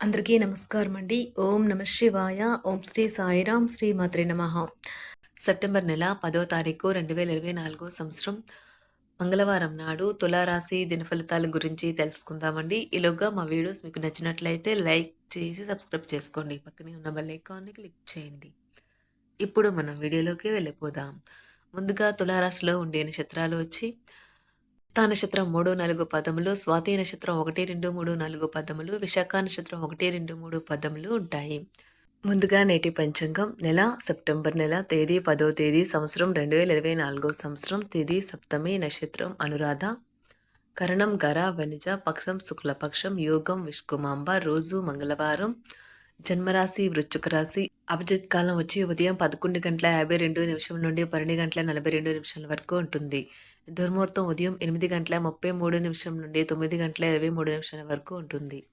అందరికీ నమస్కారం అండి. ఓం నమ శివాయ. ఓం శ్రీ సాయిరాం శ్రీ మాత్రే నమ. సెప్టెంబర్ నెల పదో తారీఖు రెండు వేల ఇరవై నాలుగో సంవత్సరం. మంగళవారం నాడు తులారాశి దినఫలితాల గురించి తెలుసుకుందామండి. ఈలోగా మా వీడియోస్ మీకు నచ్చినట్లయితే లైక్ చేసి సబ్స్క్రైబ్ చేసుకోండి. పక్కనే ఉన్న బెల్ ఐకాన్ని క్లిక్ చేయండి. ఇప్పుడు మనం వీడియోలోకి వెళ్ళిపోదాం. ముందుగా తులారాశిలో ఉండే నక్షత్రాలు వచ్చి చిత్తా నక్షత్రం మూడు నాలుగు పదములు స్వాతి నక్షత్రం ఒకటి రెండు మూడు నాలుగు పదములు విశాఖ నక్షత్రం ఒకటి రెండు మూడు పదములు ఉంటాయి. ముందుగా నేటి పంచాంగం. నెల సెప్టెంబర్ నెల తేదీ పదో తేదీ సంవత్సరం రెండు వేల ఇరవై నాలుగో సంవత్సరం తేదీ సప్తమి నక్షత్రం అనురాధ కరణం గర వనిజ పక్షం శుక్లపక్షం యోగం విష్కుమాంబ రోజు మంగళవారం జన్మరాశి వృశ్చిక రాశి అభిజిత్ కాలం వచ్చి ఉదయం పదకొండు గంటల యాభై రెండు నిమిషం నుండి పన్నెండు గంటల నలభై రెండు నిమిషాల వరకు ఉంటుంది. దుర్ముహూర్తం ఉదయం ఎనిమిది గంటల ముప్పై మూడు నిమిషం నుండి తొమ్మిది గంటల ఇరవై మూడు నిమిషాల వరకు ఉంటుంది.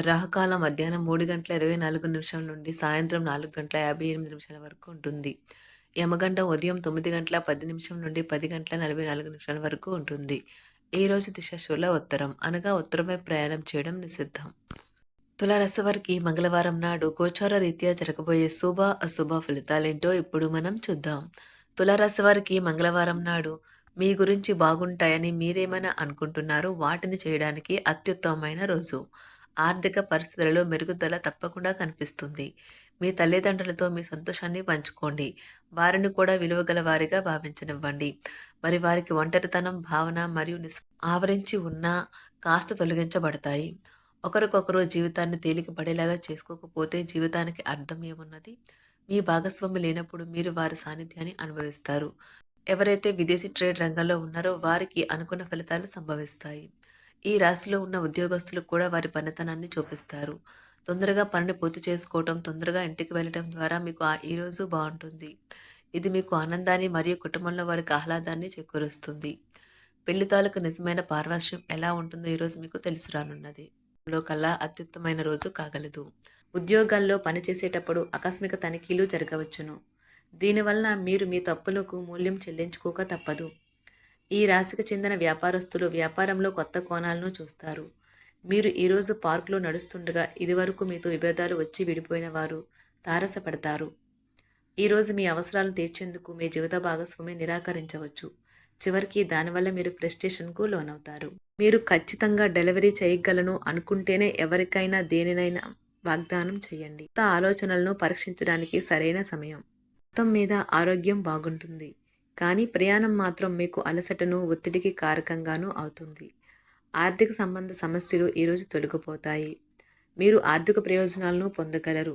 రాహుకాలం మధ్యాహ్నం మూడు గంటల ఇరవై నాలుగు నిమిషం నుండి సాయంత్రం నాలుగు గంటల యాభై ఎనిమిది నిమిషాల వరకు ఉంటుంది. యమగండం ఉదయం తొమ్మిది గంటల పది నిమిషం నుండి పది గంటల నలభై నాలుగు నిమిషాల వరకు ఉంటుంది. ఈ రోజు దిశ శూల ఉత్తరం అనగా ఉత్తరమై ప్రయాణం చేయడం నిషిద్ధం. తులారాశి వారికి మంగళవారం నాడు గోచార రీత్యా జరగబోయే శుభ అశుభ ఫలితాలేంటో ఇప్పుడు మనం చూద్దాం. తులారాశి వారికి మంగళవారం నాడు మీ గురించి బాగుంటాయని మీరేమైనా అనుకుంటున్నారో వాటిని చేయడానికి అత్యుత్తమమైన రోజు. ఆర్థిక పరిస్థితులలో మెరుగుదల తప్పకుండా కనిపిస్తుంది. మీ తల్లిదండ్రులతో మీ సంతోషాన్ని పంచుకోండి. వారిని కూడా విలువగల వారిగా భావించనివ్వండి. మరి వారికి ఒంటరితనం భావన మరియు నిస్ ఆవరించి ఉన్న కాస్త తొలగించబడతాయి. ఒకరికొకరు జీవితాన్ని తేలిక పడేలాగా చేసుకోకపోతే జీవితానికి అర్థం ఏమున్నది? మీ భాగస్వామి లేనప్పుడు మీరు వారి సాన్నిధ్యాన్ని అనుభవిస్తారు. ఎవరైతే విదేశీ ట్రేడ్ రంగంలో ఉన్నారో వారికి అనుకున్న ఫలితాలు సంభవిస్తాయి. ఈ రాశిలో ఉన్న ఉద్యోగస్తులు కూడా వారి పనితనాన్ని చూపిస్తారు. తొందరగా పనిని పూర్తి చేసుకోవటం తొందరగా ఇంటికి వెళ్ళటం ద్వారా మీకు ఆ ఈరోజు బాగుంటుంది. ఇది మీకు ఆనందాన్ని మరియు కుటుంబంలో వారికి ఆహ్లాదాన్ని చేకూరుస్తుంది. పెళ్ళి తాలూకు నిజమైన పార్వశ్యం ఎలా ఉంటుందో ఈరోజు మీకు తెలుసు రానున్నది. లో కల్లా అత్యుత్తమైన రోజు కాగలదు. ఉద్యోగాల్లో పనిచేసేటప్పుడు ఆకస్మిక తనిఖీలు జరగవచ్చును. దీనివలన మీరు మీ తప్పులకు మూల్యం చెల్లించుకోక తప్పదు. ఈ రాశికి చెందిన వ్యాపారస్తులు వ్యాపారంలో కొత్త కోణాలను చూస్తారు. మీరు ఈరోజు పార్కులో నడుస్తుండగా ఇదివరకు మీతో విభేదాలు వచ్చి విడిపోయిన వారు తారసపడతారు. ఈరోజు మీ అవసరాలను తీర్చేందుకు మీ జీవిత భాగస్వామి నిరాకరించవచ్చు. చివరికి దానివల్ల మీరు ఫ్రస్ట్రేషన్కు లోనవుతారు. మీరు ఖచ్చితంగా డెలివరీ చేయగలను అనుకుంటేనే ఎవరికైనా దేనినైనా వాగ్దానం చేయండి. కొత్త ఆలోచనలను పరీక్షించడానికి సరైన సమయం. మొత్తం మీద ఆరోగ్యం బాగుంటుంది. కానీ ప్రయాణం మాత్రం మీకు అలసటను ఒత్తిడికి కారకంగానూ అవుతుంది. ఆర్థిక సంబంధ సమస్యలు ఈరోజు తొలగిపోతాయి. మీరు ఆర్థిక ప్రయోజనాలను పొందగలరు.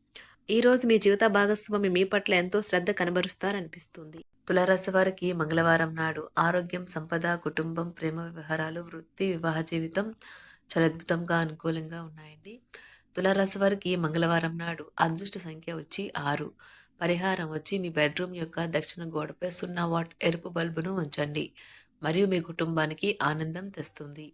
ఈరోజు మీ జీవిత భాగస్వామి మీ పట్ల ఎంతో శ్రద్ధ కనబరుస్తారనిపిస్తుంది. తులారాశి వారికి మంగళవారం నాడు ఆరోగ్యం సంపద కుటుంబం ప్రేమ వ్యవహారాలు వృత్తి వివాహ జీవితం చాలా అద్భుతంగా అనుకూలంగా ఉన్నాయండి. తులారాశి వారికి మంగళవారం నాడు అదృష్ట సంఖ్య వచ్చి ఆరు. పరిహారం వచ్చి మీ బెడ్రూమ్ యొక్క దక్షిణ గోడపై సున్నా వాట్ ఎరుపు బల్బును ఉంచండి. మరియు మీ కుటుంబానికి ఆనందం తెస్తుంది.